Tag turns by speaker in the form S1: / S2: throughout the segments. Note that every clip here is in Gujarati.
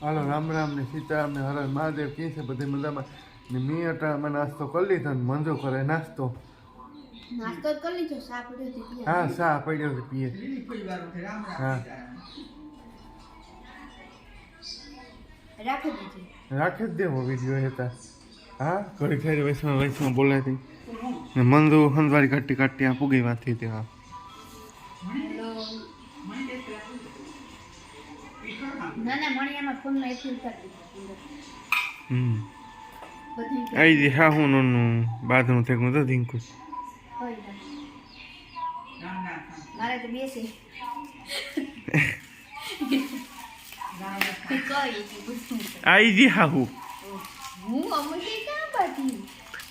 S1: હાલો રામ રામ ને સીતારામ ને હર હર મહાદેવ કી છે બધી મજામાં? ને મી અટાણામાં નાસ્તો કરી લીધો ને મંજુ કરે નાસ્તો. હા સા પડ્યો છે પીએ. હા.
S2: રાખી
S1: જ દેવો વીડિયો હતા હા ઘડી ખરી વૈષ્ણવ વૈષ્ણવ બોલાતી. ને મંજુ હંજવારી કાઢતી કાઢતી આ પૂગી વાંચી ત્યાં
S2: ના ના મણિયામાં ફોનમાં દીધો
S1: હમ. આઈ જી હા હું નોનું બાદનું થઈ ગયું તો ધીંકું
S2: મારે તો બેસે.
S1: આઈ જી હા હું.
S2: હું અમુક ક્યાં બાકી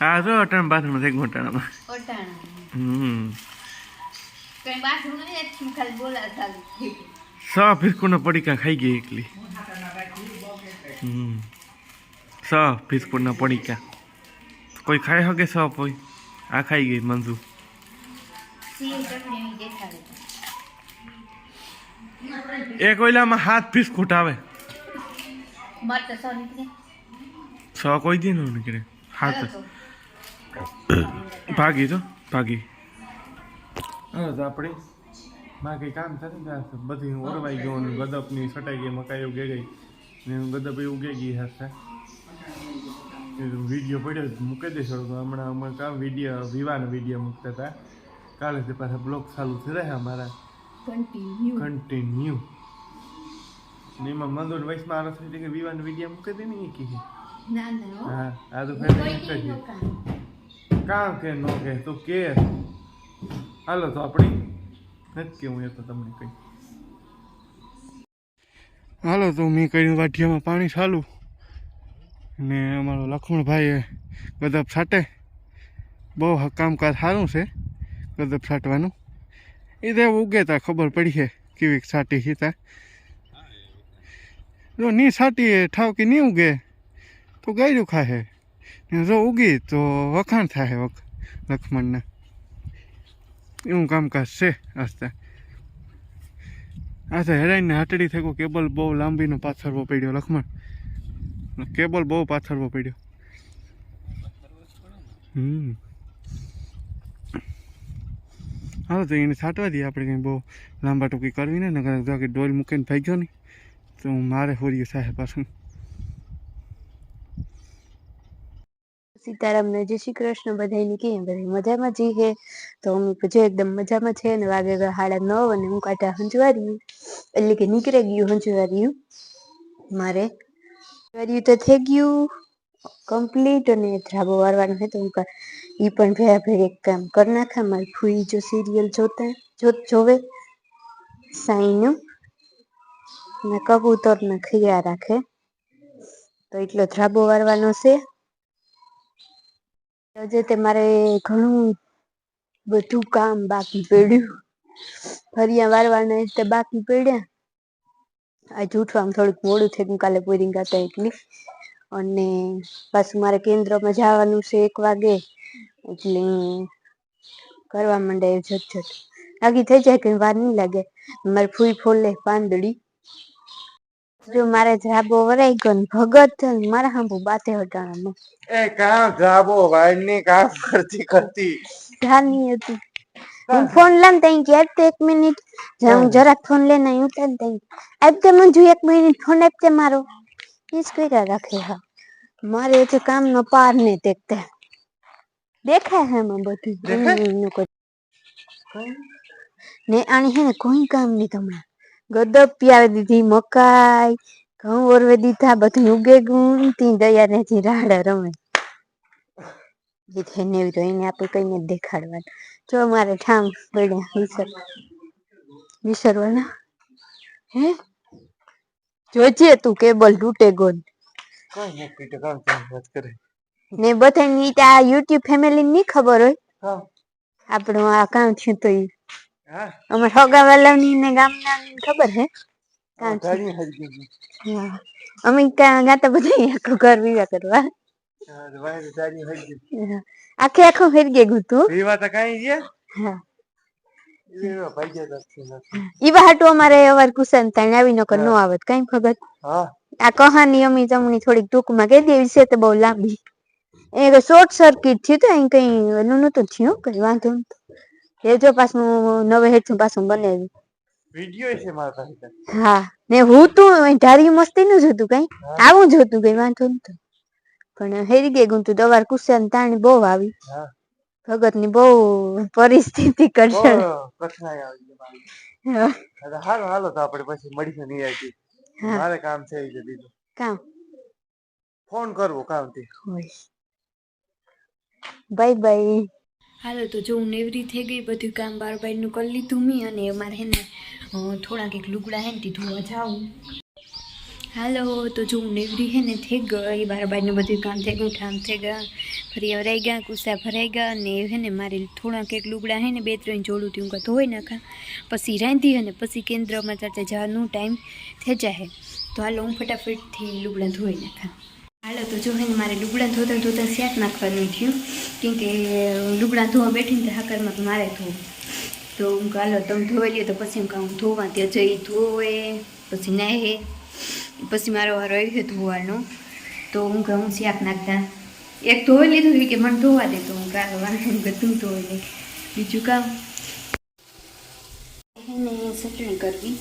S1: હા તો અટાણ બાથરૂમ થઈ ગયું અટાણામાં.
S2: પટાણા
S1: હમ.
S2: કઈ બાથરૂમ નથી ખાલી બોલા ચાલુ.
S1: સ બિસ્કુટના પડીકા ખાઈ ગઈ એકલી. સ બિસ્કુટના પડીકા. કોઈ ખાઈ શકે સ કોઈ આ ખાઈ ગઈ મંજુ. એક ઓઈલામાં હાથ બિસ્કુટ આવે.
S2: સો
S1: કોઈ દી ન નીકળે હાથ ભાગી તો ભાગી. આપણે. માં કંઈ કામ થતું આ બધી ઓરવાઈ ગયો ને ગદપની સટાઈ ગઈ મકાઈ ઉગે ગઈ ને ગદપ એ ઉગે ગઈ હશે વીડિયો પડ્યો મૂકી દેશો તો હમણાં અમે કામ વીડિયો વિવાહનો વીડિયો મૂકતા હતા. કાલે તે પાછા બ્લોગ ચાલુ થઈ રહ્યા અમારા.
S2: કન્ટિન્યુ
S1: કન્ટિન્યુ ને એમાં મંદોર વયસમાં આરસ થઈ કે વિવાહનો વીડિયો મૂકી દે ને એ કીધી
S2: ના ના હા.
S1: આ તો
S2: નોકા.
S1: કામ. કે નો કે તું કે. હાલો તો આપણી હાલો, તો મેં કર્યું વાઢિયામાં પાણી ચાલુ. ને અમારો લક્ષ્મણભાઈએ ગદપ છાંટે. બહુ કામકાજ સારું છે ગદપ છાંટવાનું. એ તો ઉગે તા, ખબર પડી છે કેવી છાંટી છે તા. જો નહીં છાંટીએ, ઠાવ કે નહીં ઉગે, તો ગાયરું ખાશે જો ઉગી તો વખાણ થાય વખ લક્ષ્મણના એવું કામકાજ છે આસ્તે આ તો હેરાઈને હાટડી થઈ ગયો કેબલ બહુ લાંબીનો પાથરવો પડ્યો, લખમણ. કેબલ બહુ પાથરવો પડ્યો. હમ. હાલો, તો એને છાંટવા દઈએ આપણે કંઈ બહુ લાંબા ટૂંકી કરવી ને, નકર ડોલ મૂકીને ભાઈ ગયો ને તો મારે હોર્યું થાય પાછું.
S3: સીતારામ ને જય શ્રી કૃષ્ણ બધાને કેમ? બધા મજામાં જી હે તો અમે જો એકદમ મજામાં છે ને, વાગે સાડા નવ અને હું કાંટા હંજવાર્યું એટલે કે નીકળી ગયું હંજવાર્યું મારે હંજવાર્યું તો થઈ ગયું. કમ્પ્લીટ અને ધ્રાબો વારવાનો છે તો હું એ પણ ભેગા ભેગ એક કામ કરી નાખા. મારી ફૂઈ જો સિરિયલ જોતા, જો, જોવે. સાઈનું. ને કબૂતર ને ખૈયા રાખે. તો એટલો ધ્રાબો વારવાનો છે. આજે તે મારે ઘણું બધું કામ બાકી પડ્યું. ફરિયા વારવાના તે બાકી પડ્યા. આજે ઉઠવામાં થોડુંક મોડું થઈ ગયું કાલે પૂરી ગાતા એટલી અને પાછું મારે કેન્દ્રમાં જવાનું છે એક વાગે. એટલે કરવા માંડે જત જત લાગી થઈ જાય કે વાર નહીં લાગે. મારે ફૂઈ ફોલે પાંદડી. જો મારે જાબો વરાઈ ગયો ને ભગત મારા હાંભુ બાતે હટાણા
S1: એ કામ જાબો વાળની કામ કરતી કરતી.
S3: જાની હતી. હું. ફોન લઈને તઈ કે એક મિનિટ. હું જરાક ફોન લઈને અહીં ઉતાર દઈ. આપતે મંજુ એક મિનિટ ફોન આપતે મારો. ઈ કર્યા રાખે હા. મારે તો કામ નો પાર ને દેખતે દેખાય હે એમાં બધું.
S1: દેખાય?
S3: ને આની હે ને કોઈ કામ નહીં તમને ગદપ આવે દીધી મકાઈ ઘઉં ઓરવે દીધા બધું ઉગે ગુણ તી દયા ને રાડા રમે. જે ને રોઈને આપણે કઈને દેખાડવાનું. જો મારે ઠામ પડ્યા વિસર વિસરવાના? હે? જોજે તું કેબલ તૂટે ગોન ને બધાની આ યુટ્યુબ ફેમિલી ની ખબર હોય? આપણું આ કામ થયું તો ઈ
S1: હા
S3: અમાર ને ગામના ખબર હે. અમે ત્યાં ગાતા બધા આખું ઘર વિવા કરવા. આખે આખું ફેર ગયા તું.
S1: એ વાત કાઈ છે?
S3: હા. ઈવા હાટુ અમારે અવાર કુસન તાણ આવી નકર નો આવત કઈ ખબર?
S1: હા.
S4: આ કહાની અમે તમને થોડીક ટૂંકમાં કહી દેવી છે તો બહુ લાંબી. એ શોર્ટ સર્કિટ થયું તો અહીં કઈ નું નતું થયું કઈ વાંધો નતો એ જો પાછું નવે હેઠું પાછું બને
S1: વિડિયો છે મારા પાસે
S4: હા ને હું તું ધારી મસ્તી નું જોતું કઈ. આવું જોતું કઈ વાંધો નતો પણ હેરી ગઈ ગું તું દવાર કુસ્યા તાણી બહુ આવી. ભગતની બહુ પરિસ્થિતિ કરશે
S1: હાલો હાલો તો આપણે પછી મળીશું નહીં આવી મારે કામ છે બીજું
S4: કામ?
S1: ફોન કરવો કામથી
S4: હોય બાય બાય.
S3: હાલો, તો જો હું નેવરી થઈ ગઈ, બધું કામ બાર બારનું કરી લીધું મેં અને મારે છે ને થોડાક એક લુગડા હે ને તે ધોવા જાઉં. હાલો, તો જો હું નેવરી હે ને થઈ ગઈ બાર બારનું બધું કામ થઈ ગયું ઠામ થઈ ગયા. ફરી વરાઈ ગયા કુસા ભરાઈ ગયા અને હે ને મારે થોડાક એક લુગડા હે ને બે ત્રણ જોડું હું કાં ધોઈ નાખા. પછી રાંધી અને પછી કેન્દ્રમાં ચાચા જવાનું ટાઈમ થઈ જાય. તો હાલો, હું ફટાફટથી લુગડા ધોઈ નાખા. હાલો તો જો હે ને મારે લુગડા ધોતા ધોતા શાક નાખવાનું થયું. કેમ કે લુગડા ધોવા બેઠીને તો હાકરમાં મારે ધોવું. તો હું હાલો તમે ધોઈ લ્યો તો પછી હું કહું ધોવા ત્યાં જઈ ધોવે પછી નાહે પછી મારો વારો આવી ગયો ધોવાનો. તો હું કહું શાક નાખતા. એક ધોઈ લીધું કે મને ધોવા દે તો હું કાં વાંધો તું ધોઈ લે. બીજું કામ. એને ચટણી કરવી.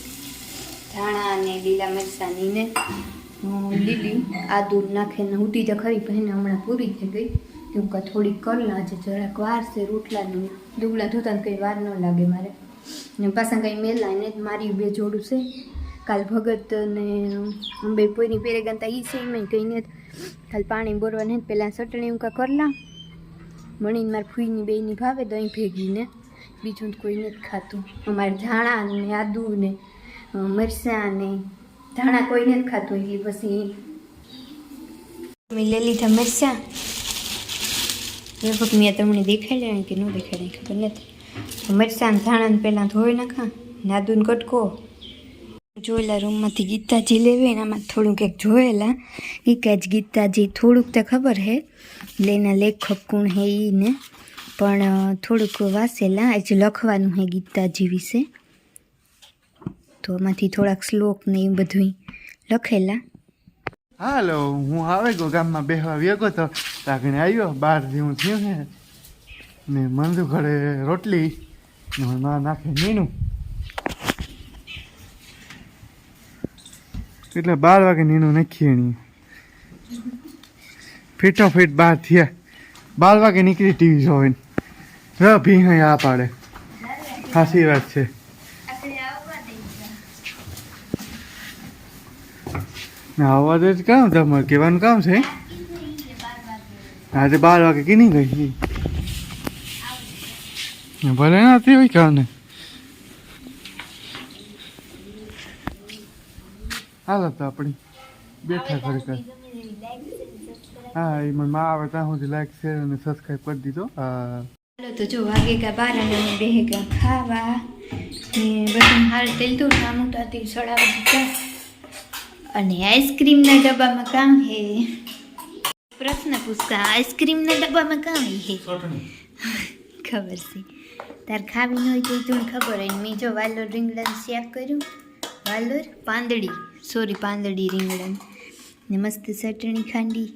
S3: ધાણા અને લીલા મરચાંની ને અમ, લીલી આદુ નાખીને ઉટી તો ખરી, પણ હમણાં પૂરી થઈ ગઈ. તો હું કાં થોડીક કરી લાજે જરાક વાર છે રોટલાનું ડુગલા ધોતાને કંઈ વાર ન લાગે મારે. ને પાછા કંઈ મેલા એને મારી બે જોડું છે. કાલ ભગત ને અંબે પોઈની પેરે ગંતા એ છે એમાં કંઈ કાલ પાણી બોરવા નહીં પહેલાં ચટણી હું કાં કરલા મણીને મારા ફૂઈની બેયની ભાવે દહીં ભેગીને બીજું તો કોઈ નથી ખાતું. અમારે ધાણા ને આદુ ને મરચાં ને ધાણા કોઈ નથી ખાતું એટલે પછી મેં લઈ લીધા મરચાં. લગભગ મેં તમને દેખાડ્યા કે ન દેખાડ્યા ખબર નથી. મરચાં ને ધાણા પહેલાં ધોઈ નાખા, નાદુન કટકો જોયેલા રૂમમાંથી ગીતાજી લેવી ને આમાં થોડુંક એક જોયેલા. એ કે જ ગીતાજી થોડુંક તો ખબર હે, એટલે એના લેખક કોણ હે ને. પણ થોડુંક વાંચેલા. આજે લખવાનું હે ગીતાજી વિશે. તો એમાંથી થોડાક શ્લોક ને એ બધું લખેલા.
S1: હાલો, હું આવે ગયો ગામમાં બેહવા વ્યો તો લાગણી આવ્યો બાર જેવું થયું ને ને મંદુ ઘરે રોટલી, ના નાખે મીનું. એટલે બાર વાગે નીનું નાખીએ એની. ફીટો ફીટ બાર થયા. બાર વાગે નીકળી ટીવી જોવે ભી આ પાડે. સાચી વાત છે. અવાજ જ કામ તમારે કહેવાનું કામ છે? આજે બાર વાગે કીની ગઈ? ભલે ના હતી હોય કાને હાલો તો આપણી બેઠા ખરેખર હા, એ મને માં આવે ત્યાં સુધી લાઈક શેર અને સબસ્ક્રાઈબ કરી દીધો. હા.
S3: તો જો વાગે કા બાર અને બે કા ખાવા. બધું હાલ તો ના મોટાથી સડાવી દીધા અને આઈસ્ક્રીમના ડબ્બામાં કામ હે? પ્રશ્ન પૂછતા આઈસ્ક્રીમના ડબ્બામાં કામ હે? ખબર છે. તાર ખાવી ન હોય તો તું ખબર હોય. મેં જો વાલોર રીંગણાનું શાક કર્યું. વાલોર પાંદડી. સોરી પાંદડી રીંગણ ને મસ્ત ચટણી ખાંડી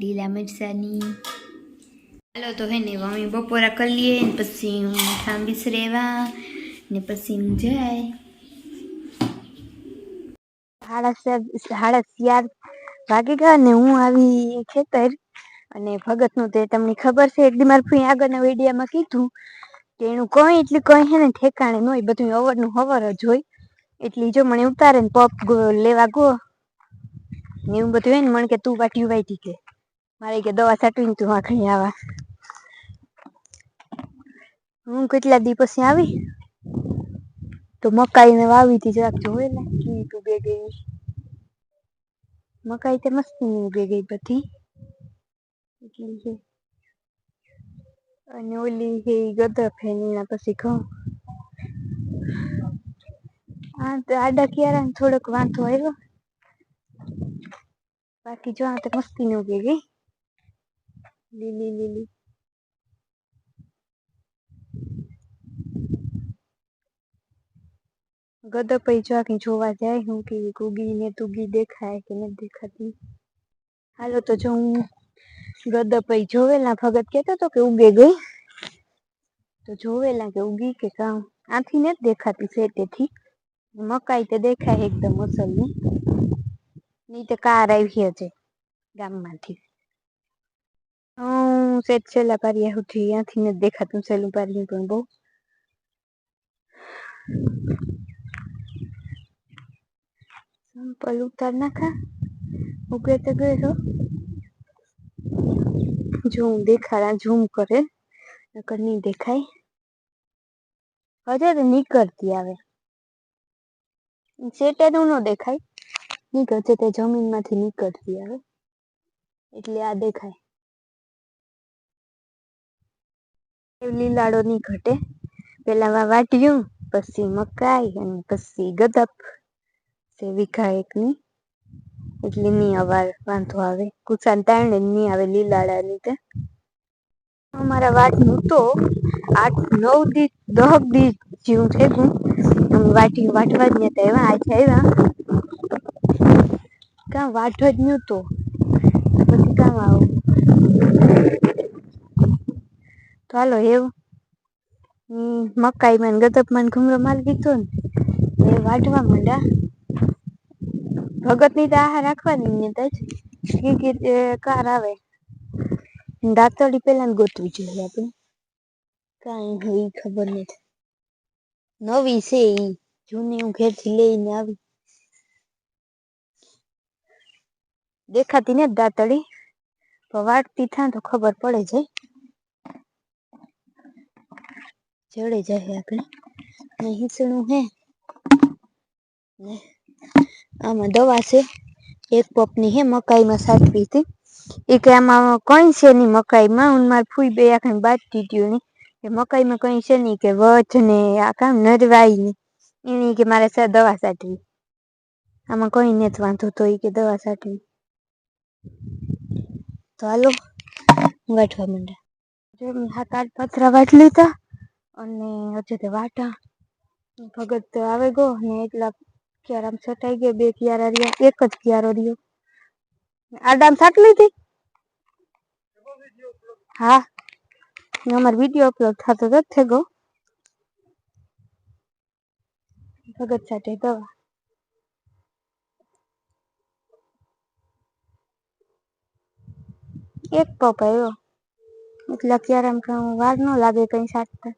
S3: લીલા મરસાની હાલો તો હે ને મમ્મી બપોરા કરી લઈએ પછી હું થાંભીશ રહેવા ને પછી હું જાય.
S4: સાડા સાડા ચાર વાગી ગયા ને હું આવી ખેતર અને ભગતનું તે તમને ખબર છે એક મારે ફઈ આગળના વિડીયામાં કીધું કે એનું કોઈ એટલું કોઈ હે ને ઠેકાણે ન બધું અવરનું હવર જ હોય. એટલે જો મને ઉતારે ને પપ લેવા ગો ને એવું બધું હોય ને મને કે તું વાટ્યું વાટી કે. મારે કે દવા છાંટવીને તું આખણી આવા. હું કેટલા દી પછી આવી? તો મકાઈ ને વાવી હતી જરાક ને કેવી તું બે ગઈ મકાઈ તે મસ્તી ઉગે ગઈ બધી. અને ઓલી ઈ ગદપ હે ને પછી ઘઉં. આ તો આડા કિયારા થોડોક વાંધો આવ્યો. બાકી જો આ તો મસ્તી ની ઉગે ગઈ લીલી લીલી.
S3: ગદપઈ ચાકી જોવા જાય હું કે ગુગી ને તુગી દેખાય કે નથી દેખાતી. હાલો તો જો હું ગદપઈ જોવેલા ભગત કહેતો તો કે ઉગે ગઈ. તો જોવેલા કે ઉગી કે કામ આથી ને દેખાતી સેટેથી મકાઈ તો દેખાય એકદમ અસલની. નહીં તો કાર આવી હશે ગામમાંથી. હું સેટ છેલ્લા પારિયા સુધી અહીંયાથી નથી દેખાતું, છેલ્લું પારિયું પણ બહુ. સંપલ ઉતાર નાખા. ઉગે તો ગયો. જો હું દેખાડા ઝૂમ કરે. નકર નહીં દેખાય. હજે નીકળતી આવે. સેટેનું ન દેખાય. નીકળશે તે જમીનમાંથી નીકળતી આવે. એટલે આ દેખાય. લીલાડો નહીં ઘટે. પેલા વાટ્યું, પછી મકાઈ, અને પછી ગદપ છે વીઘા એકની. એટલે નહીં અવાર વાંધો આવે. કુસાન તારણે નહીં આવે લીલાડા લીધે અમારા વાટનું તો આઠ, નવ દી, દહ દી જેવું થઈ ગયું. અમે વાટી, વાટવા જ નતા આવ્યા, આજે આવ્યા. કાં વાટવા જ નહોતો. પછી કામ આવું. તો હાલો એવું મકાઈ મકાઈમાં ગતપમાં ઘૂમરો માલ દીધો ને. એ વાટવા માંડ્યા. ભગતની તો આહાર રાખવાની ને જ કાર આવે. દાંતળી ને ગોતવી જોઈએ આપણે. કાંઈ હોય ખબર નથી. નવી છે એ જૂની હું ઘેરથી લઈને આવી. દેખાતી ને દાંતળી પણ વાટતી થાય તો ખબર પડે છે. જડે જાય આપણે. ને હિંસણું હે. આમાં દવા છે. એક પપની હે મકાઈમાં સાચવી હતી. એ કે આમાં કંઈ છે નહીં મકાઈમાં. હું મારે ફૂઈ બે આખાને બાટતી ટ્યું ને કે મકાઈમાં કંઈ છે નહીં કે વચ ને આ કામ નરવાઈ ને. એની કે મારે સા દવા સાટવી. આમાં કંઈ નથી વાંધો તો એ કે દવા સાટવી. તો હાલો, વાટવા માંડ્યા. જો હા આઠ પથરા વાટ લીધા અને હજુ તે વાટા. ભગત આવે ગયો ને એટલા ક્યારામ છટાઈ ગયા, બે ક્યારા રહ્યા, એક જ ક્યારો રહ્યો. આડામ સાટ લીધી? હા. અમારો વીડિયો અપલોડ થતો જ છે ગો ભગત છાટે દવા. એક પપ આવ્યો. એટલા ક્યારામ વાર ન લાગે કઈ સાટતા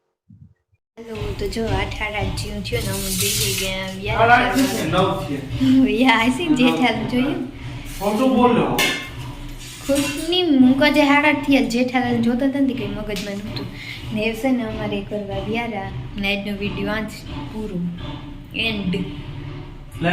S5: હેલો તો જો આઠ જીવ થયો ને અમે બેસી ગયા યાર યા જે જેઠાલ જોયું ખુશની મૂકો જે હાડા થયા જેઠાલાલ જોતા હતા ને કંઈ મગજમાં નહોતું. ને એ છે ને અમારે કરવા વ્યારા નાઇટનો વીડિયો આજ પૂરું. એન્ડ